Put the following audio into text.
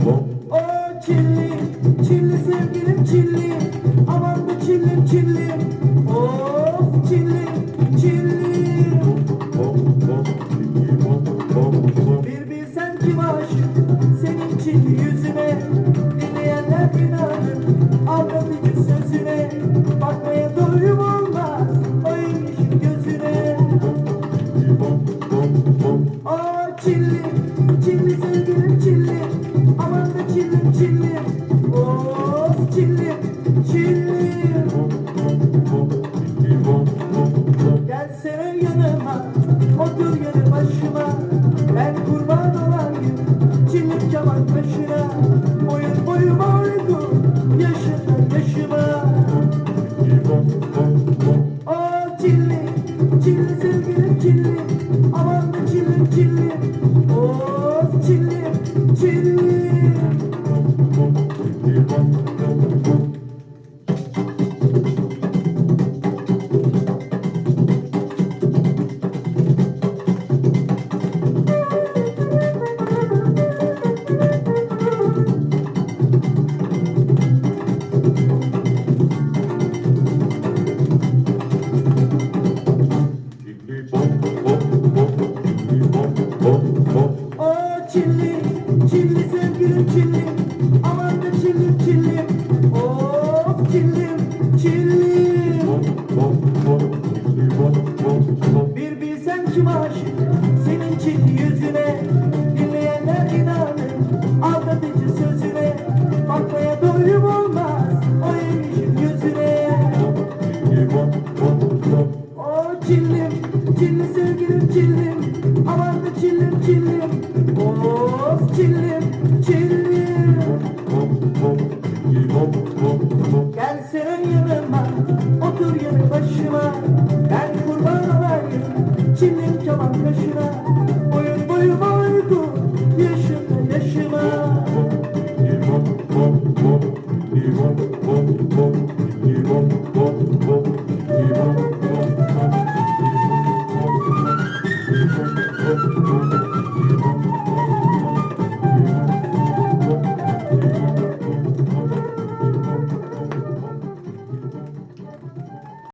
Aa kirli, kirli sevgilim kirli. Aman bu kirli kirli. Of kirli, kirli. Bir bilsen kim aşık senin kirli yüzüne. Dinleyenler inanır anlatıcı sözüne. Bakmaya doyum olmaz o ilmişin gözüne. Aa kirli, kirli sevgilim Yanıma Otur yanı başıma Ben kurban olayım Çilli keman kaşına Boyun boyuma uygun Yaşına yaşıma. O çilli Çilli sevgilim çilli. Aman da çillim çilli. Of çilli çilli. O çilli sevgilim çilli Aman da çillim çillim. Of çillim, çillim. Bir bilsen kim aşık Senin çilli yüzüne? Dinleyenler inanır Aldatıcı sözüne. Bakmaya doyum olmaz O yemişin yüzüne. O çillim, çilli Of çillim çillim. Gelsene yanıma Otur yanı başıma. Ben kurban olayım Çillim